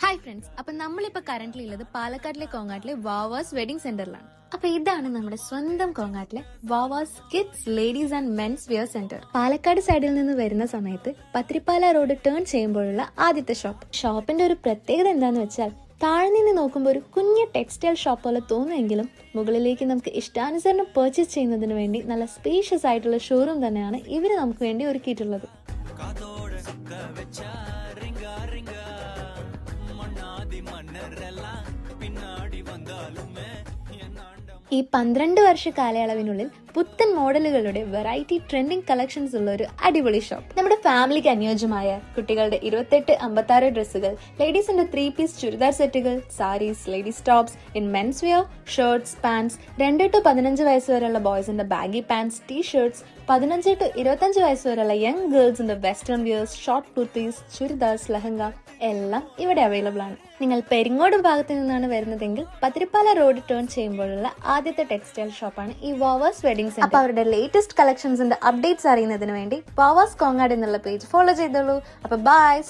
Hi friends അപ്പൊ നമ്മളിപ്പോ current ഉള്ളത് പാലക്കാട്ടിലെ കോങ്ങാട്ടിലെ വാവാസ് വെഡിങ് സെന്ററിലാണ് അപ്പൊ ഇതാണ് നമ്മുടെ സ്വന്തം കോങ്ങാട്ടിലെ Vavas kids ladies and men's wear centre Palakkad സൈഡിൽ നിന്ന് വരുന്ന സമയത്ത് പത്രിപ്പാല റോഡ് ടേൺ ചെയ്യുമ്പോഴുള്ള ആദ്യത്തെ ഷോപ്പ് ഷോപ്പിന്റെ ഒരു പ്രത്യേകത എന്താന്ന് വെച്ചാൽ താഴെ നിന്ന് നോക്കുമ്പോൾ ഒരു കുഞ്ഞു ടെക്സ്റ്റൈൽ ഷോപ്പ് പോലെ തോന്നുമെങ്കിലും മുകളിലേക്ക് നമുക്ക് ഇഷ്ടാനുസരണം പർച്ചേസ് ചെയ്യുന്നതിന് വേണ്ടി നല്ല സ്പേഷ്യസ് ആയിട്ടുള്ള ഷോറൂം തന്നെയാണ് ഇവർ നമുക്ക് വേണ്ടി ഒരുക്കിയിട്ടുള്ളത്. ഈ പന്ത്രണ്ട് വർഷ കാലയളവിനുള്ളിൽ പുത്തൻ മോഡലുകളുടെ വെറൈറ്റി ട്രെൻഡിങ് കളക്ഷൻസ് ഉള്ള ഒരു അടിപൊളി ഷോപ്പ് നമ്മുടെ ഫാമിലിക്ക് അനുയോജ്യമായ കുട്ടികളുടെ ഇരുപത്തെട്ട് അമ്പത്താറ് ഡ്രസ്സുകൾ ലേഡീസിന്റെ ത്രീ പീസ് ചുരിദാർ സെറ്റുകൾ saris ladies tops in men's wear shirts pants രണ്ട് ടു പതിനഞ്ച് വയസ്സ് വരെയുള്ള ബോയ്സിന്റെ ബാഗി പാൻസ് ടീ ഷർട്ട്സ് പതിനഞ്ച് ടു ഇരുപത്തഞ്ച് വയസ്സ് വരെയുള്ള young ഗേൾസിന്റെ western wears short kurtis churidars lehenga എല്ലാം ഇവിടെ അവൈലബിൾ ആണ്. നിങ്ങൾ പെരിങ്ങോട് ഭാഗത്ത് നിന്നാണ് വരുന്നതെങ്കിൽ പത്തിരിപ്പാല റോഡ് ടേൺ ചെയ്യുമ്പോഴുള്ള ആദ്യത്തെ ടെക്സ്റ്റൈൽ ഷോപ്പാണ് ഈ വോവേഴ്സ് വെഡിങ് സെന്റർ അപ്പൊ അവരുടെ ലേറ്റസ്റ്റ് കളക്ഷൻസിന്റെ അപ്ഡേറ്റ്സ് അറിയുന്നതിന് വേണ്ടി പവേഴ്സ് കോങ്ങാട് എന്നുള്ള പേജ് ഫോളോ ചെയ്തോളൂ. അപ്പൊ ബൈ